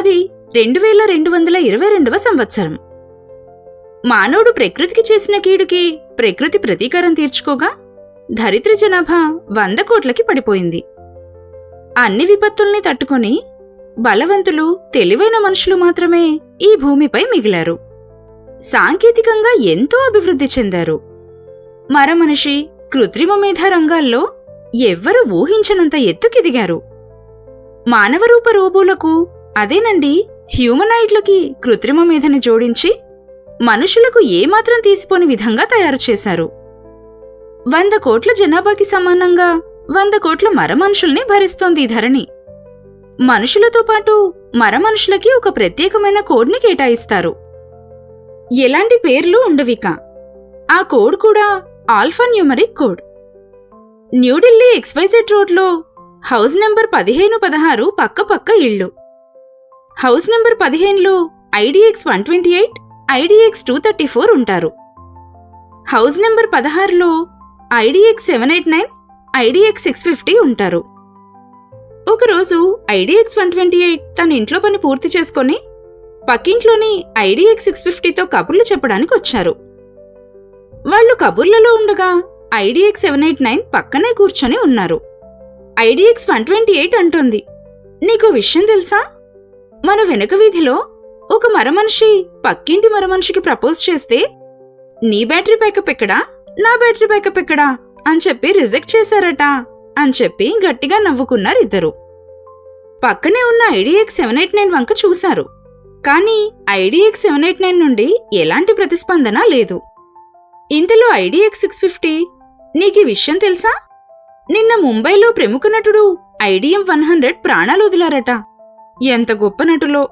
అది రెండు వేల రెండు వందల ఇరవై రెండవ సంవత్సరం. మానవుడు ప్రకృతికి చేసిన కీడుకి ప్రకృతి ప్రతీకారం తీర్చుకోగా ధరిత్రి జనాభా వంద కోట్లకి పడిపోయింది. అన్ని విపత్తుల్ని తట్టుకొని బలవంతులు తెలివైన మనుషులు మాత్రమే ఈ భూమిపై మిగిలారు. సాంకేతికంగా ఎంతో అభివృద్ధి చెందారు. మరమనిషి కృత్రిమ మేధా రంగాల్లో ఎవ్వరూ ఊహించనంత ఎత్తుకెదిగారు. మానవరూప రోబోలకు అదేనండి హ్యూమనాయిడ్లకి కృత్రిమ మీదని జోడించి మనుషులకు ఏమాత్రం తీసిపోని విధంగా తయారు చేశారు. వంద కోట్ల జనాభాకి సమానంగా వంద కోట్ల మరమనుషుల్ని భరిస్తోంది ఈ ధరణి. మనుషులతో పాటు మరమనుషులకి ఒక ప్రత్యేకమైన కోడ్ని కేటాయిస్తారు. ఎలాంటి పేర్లు ఉండవిక? ఆ కోడ్ కూడా alpha numeric code. New Delhi XYZ రోడ్లో హౌస్ నెంబర్ పదిహేను పదహారు పక్క పక్క ఇళ్ళు. హౌస్ నెంబర్ పదిహేనులో IDX one twenty eight IDX two thirty four ఉంటారు. హౌస్ నెంబర్ పదహారులో IDX seven eight nine IDX six fifty ఉంటారు. ఒకరోజు ఐడిఎక్స్ వన్ ట్వంటీ ఎయిట్ తన ఇంట్లో పని పూర్తి చేసుకొని పక్కింట్లోని ఐడిఎక్స్ సిక్స్ ఫిఫ్టీతో కబుర్లు చెప్పడానికి వచ్చారు. వాళ్ళు కబుర్లలో ఉండగా ఐడిఎక్స్ సెవెన్ ఎయిట్ నైన్ పక్కనే కూర్చొని ఉన్నారు. ఐడిఎక్స్ వన్ ట్వంటీ ఎయిట్ అంటుంది. నీకు విషయం తెలుసా? మన వెనుక వీధిలో ఒక మరమనిషి పక్కింటి మరమనిషికి ప్రపోజ్ చేస్తే నీ బ్యాటరీ బ్యాకప్ ఎక్కడా? నా బ్యాటరీ బ్యాకప్ ఎక్కడా అని చెప్పి రిజెక్ట్ చేశారట అని చెప్పి గట్టిగా నవ్వుకున్నారు ఇద్దరు పక్కనే ఉన్న ఐడిఎక్స్ సెవెన్ ఎయిట్ నైన్ వంక చూశారు. కానీ ఐడిఎక్స్ సెవెన్ ఎయిట్ నైన్ నుండి ఎలాంటి ప్రతిస్పందన లేదు. ఇంతలో ఐడిఎక్స్ సిక్స్ ఫిఫ్టీ నీకీ విషయం తెలుసా? నిన్న ముంబైలో ప్రముఖ నటుడు ఐడిఎం వన్ హండ్రెడ్ ప్రాణాలు వదిలారట. ఎంత గొప్ప నటులో.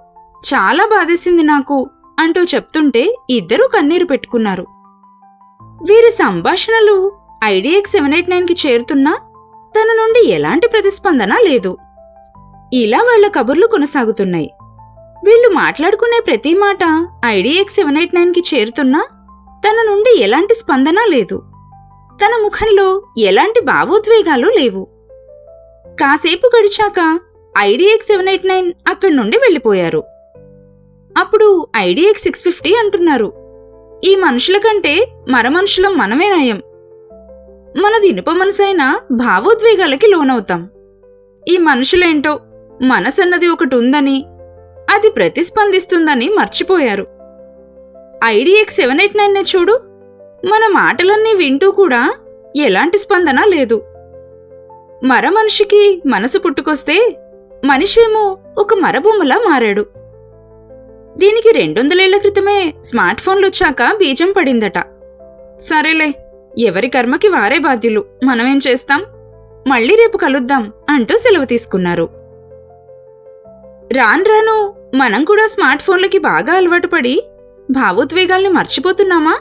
చాలా బాధేసింది నాకు అంటూ చెప్తుంటే ఇద్దరూ కన్నీరు పెట్టుకున్నారు. వీరి సంభాషణలు ఐడిఎక్స్ సెవెన్ ఎయిట్ నైన్కి చేరుతున్నా తన నుండి ఎలాంటి ప్రతిస్పందన లేదు. ఇలా వాళ్ళ కబుర్లు కొనసాగుతున్నాయి. వీళ్ళు మాట్లాడుకునే ప్రతి మాట ఐడిఎక్స్ సెవెన్ ఎయిట్ నైన్కి చేరుతున్నా తన నుండి ఎలాంటి స్పందన లేదు. తన ముఖంలో ఎలాంటి భావోద్వేగాలు లేవు. కాసేపు గడిచాక ఐడిఎక్స్ సెవెన్ ఎయిట్ నైన్ అక్కడి నుండి వెళ్ళిపోయారు. అప్పుడు ఐడిఎక్స్ సిక్స్ ఫిఫ్టీ అంటున్నారు. ఈ మనుషుల కంటే మరమనుషులం మనమే నయం మనది ఇనుప మనసైనా భావోద్వేగాలకి లోనవుతాం. ఈ మనుషులేంటో మనసన్నది ఒకటి ఉందని అది ప్రతిస్పందిస్తుందని మర్చిపోయారు. ఐడిఎక్స్ సెవెన్ ఎయిట్ నైన్నే చూడు మన మాటలన్నీ వింటూ కూడా ఎలాంటి స్పందన లేదు. మర మనిషికి మనసు పుట్టుకొస్తే మనిషేమో ఒక మరబొమ్మలా మారాడు. దీనికి రెండొందలేళ్ళ క్రితమే స్మార్ట్ ఫోన్లు వచ్చాక బీజం పడిందట. సరేలే ఎవరి కర్మకి వారే బాధ్యులు మనమేం చేస్తాం? మళ్ళీ రేపు కలుద్దాం అంటూ సెలవు తీసుకున్నారు. రాన్ రాను మనం కూడా స్మార్ట్ ఫోన్లకి బాగా అలవాటు పడి భావోద్వేగాల్ని మర్చిపోతున్నామా?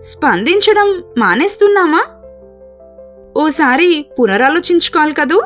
స్పందించడం మానేస్తున్నామా? ఓసారి పునరాలోచించుకోవాలి కదూ?